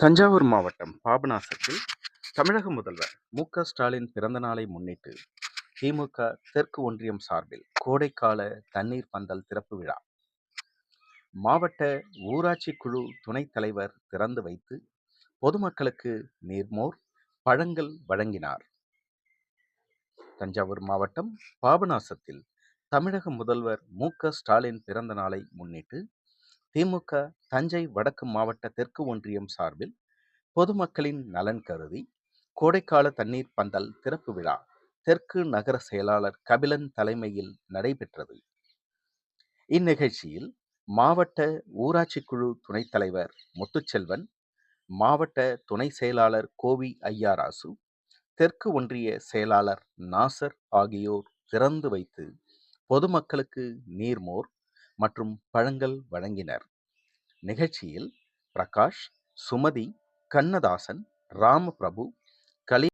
தஞ்சாவூர் மாவட்டம் பாபநாசத்தில் தமிழக முதல்வர் மு க ஸ்டாலின் பிறந்த நாளை முன்னிட்டு திமுக தெற்கு ஒன்றியம் சார்பில் கோடைக்கால தண்ணீர் பந்தல் திறப்பு விழா. மாவட்ட ஊராட்சி குழு துணைத் தலைவர் திறந்து வைத்து பொதுமக்களுக்கு நீர்மோர் பழங்கள் வழங்கினார். தஞ்சாவூர் மாவட்டம் பாபநாசத்தில் தமிழக முதல்வர் மு க ஸ்டாலின் பிறந்த நாளை முன்னிட்டு திமுக தஞ்சை வடக்கு மாவட்ட தெற்கு ஒன்றியம் சார்பில் பொதுமக்களின் நலன் கருதி கோடைக்கால தண்ணீர் பந்தல் திறப்பு விழா தெற்கு நகர செயலாளர் கபிலன் தலைமையில் நடைபெற்றது. இந்நிகழ்ச்சியில் மாவட்ட ஊராட்சி குழு துணைத் தலைவர் முத்துச்செல்வன் மாவட்ட துணை செயலாளர் கோவி ஐயாராசு தெற்கு ஒன்றிய செயலாளர் நாசர் ஆகியோர் திறந்து வைத்து பொதுமக்களுக்கு நீர்மோர் மற்றும் பழங்கள் வழங்கினர். நிகழ்ச்சியில் பிரகாஷ் சுமதி கண்ணதாசன் ராமபிரபு கலி